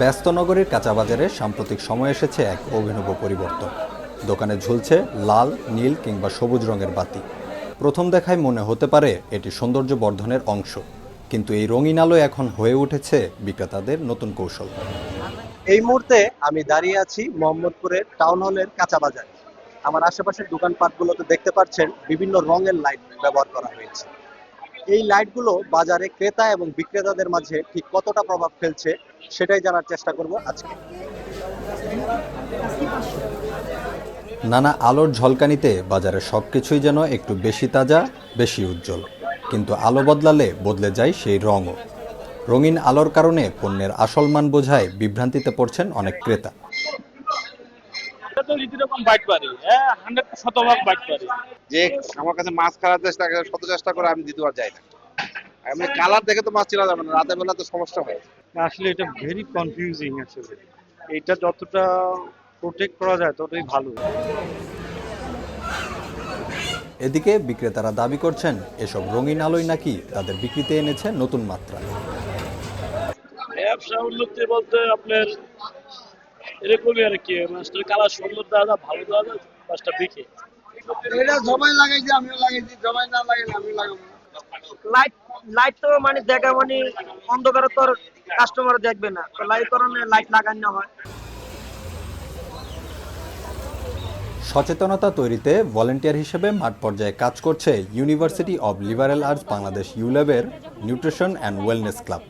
ব্যস্ত নগরীর কাঁচাবাজারে সাম্প্রতিক সময় এসেছে এক অভিনব পরিবর্তন। দোকানে ঝুলছে লাল, নীল কিংবা সবুজ রঙের বাতি। প্রথম দেখায় মনে হতে পারে এটি সৌন্দর্য বর্ধনের অংশ, কিন্তু এই রঙিন আলো এখন হয়ে উঠেছে বিক্রেতাদের নতুন কৌশল। এই মুহূর্তে আমি দাঁড়িয়ে আছি মোহাম্মদপুরের টাউন হলের কাঁচা বাজার। আমার আশেপাশের দোকানপাটগুলোতে দেখতে পাচ্ছেন বিভিন্ন রঙের লাইট ব্যবহার করা হয়েছে। এই লাইটগুলো বাজারে ক্রেতা এবং বিক্রেতাদের মাঝে ঠিক কতটা প্রভাব ফেলছে সেটাই জানার চেষ্টা করব আজকে। নানা আলোর ঝলকানিতে বাজারের সবকিছুই যেন একটু বেশি তাজা, বেশি উজ্জ্বল। কিন্তু আলো বদলালে বদলে যায় সেই রঙও। রঙিন আলোর কারণে পণ্যের আসল মান বোঝায় বিভ্রান্তিতে পড়ছেন অনেক ক্রেতা। তো রীতিরকম বাইট পারি। হ্যাঁ হান্ড্রেড শতভাগ বাইট পারি। যে আমার কাছে মাছ খাওয়ার চেষ্টা করে শত চেষ্টা করে আমি দ্বিতীয়বার যাই না। আমি কালার দেখে তো মাছ চেনা যাবে না রাতের বেলা তো সমস্যা হয়। আসলে এটা ভেরি কনফিউজিং আসলে। এটা যতটা প্রোটেক্ট করা যায় ততই ভালো। এদিকে বিক্রেতারা দাবি করছেন এসব রঙিন আলোই নাকি তাদের বিক্রিতে এনেছে নতুন মাত্রা। ব্যবসা উন্নতি বলতে আপনার এরকমই আর কি মাছটার কালার সুন্দর দেওয়া যায় ভালো দেওয়া যায় মাছটা বিকে। এটা সবাই লাগাইছে আমিও লাগাইছি সবাই না লাগাইলে আমি লাগাবো। লাইট লাইট তো মানে দেখা মানে অন্ধকারে তো কাস্টমার দেখবে না। তো লাইট কারণে লাইট লাগানো হয়। সচেতনতা তৈরিতে ভলেন্টিয়ার হিসেবে মাঠ পর্যায়ে কাজ করছে university of liberal arts Bangladesh ইউল্যাবের nutrition and wellness club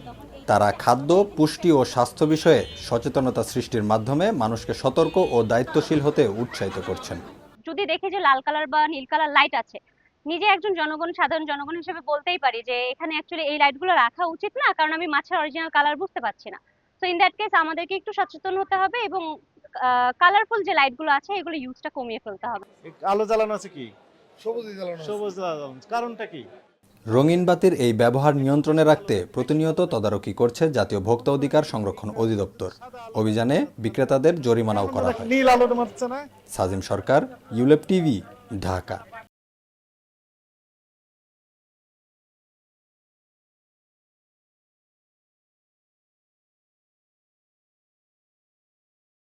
তারা খাদ্য পুষ্টি ও স্বাস্থ্য বিষয়ে সচেতনতা সৃষ্টির মাধ্যমে মানুষকে সতর্ক ও দায়িত্বশীল হতে উৎসাহিত করছেন। যদি দেখি যে লাল কালার বা নীল কালার লাইট আছে নিজে একজন জনগণ সাধারণ জনগণ হিসেবে বলতেই পারি যে এখানে অ্যাকচুয়ালি এই লাইটগুলো রাখা উচিত না কারণ আমি মাছের অরিজিনাল কালার বুঝতে পারছি না। সো ইন দ্যাট কেস আমাদেরকে একটু সচেতন হতে হবে এবং কালারফুল যে লাইটগুলো আছে এগুলো ইউজটা কমিয়ে ফেলতে হবে। আলো জ্বালানো আছে কি? সবুজ জ্বালানো সবুজ জ্বালানো কারণটা কি? রঙিন বাতির এই ব্যবহার নিয়ন্ত্রণে রাখতে প্রতিনিয়ত তদারকি করছে জাতীয় ভোক্তা অধিকার সংরক্ষণ অধিদপ্তর। অভিযানে বিক্রেতাদের জরিমানাও করা হয়। Sajim Sarkar ULAB TV Dhaka.